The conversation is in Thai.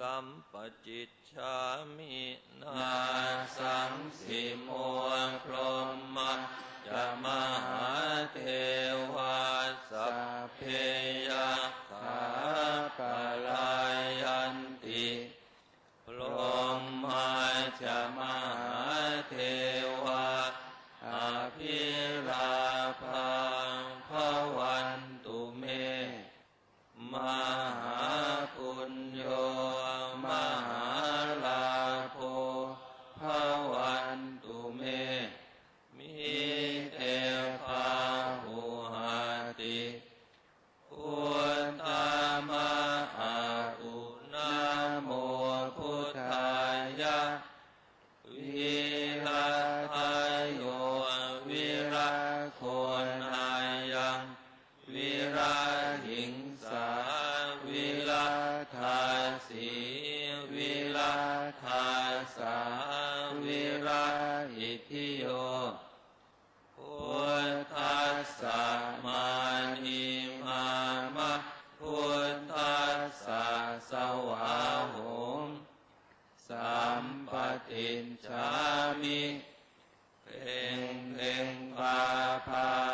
กัมปจิตชามินาสังสิโมพรหมจะมหาเทวาสัพเพยะขาปลายันติพรหมาจะมา วิรัตโยวิรัโคนนายังวิราหิงสาวิรัทาสีวิรัทาสาวิราหิทิโยพุทัสสะมานิมามะพุทัสสะสวา สัมปติชามิเพ่งเพ่งปาภา